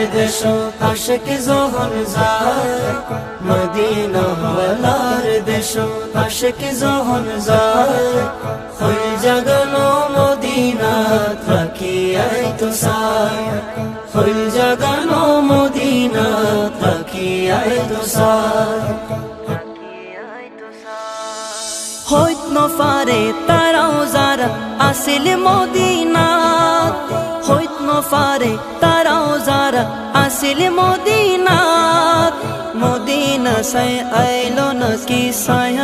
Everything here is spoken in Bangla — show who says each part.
Speaker 1: ওয়ালার দেশত আশেক যখন যায় মদিনা ওয়ালার দেশত আশেক যখন যায় হইল জাগানো মদিনাত রাখিয়াই তো সাই হইল জাগানো মদিনাত রাখিয়াই তো সাই হইত নফারে তারাও যারা আসিল মদিনাত হইত নফারে তারাও যারা আসিল মদিনা মদিনা সাই আইলো নাকি সায়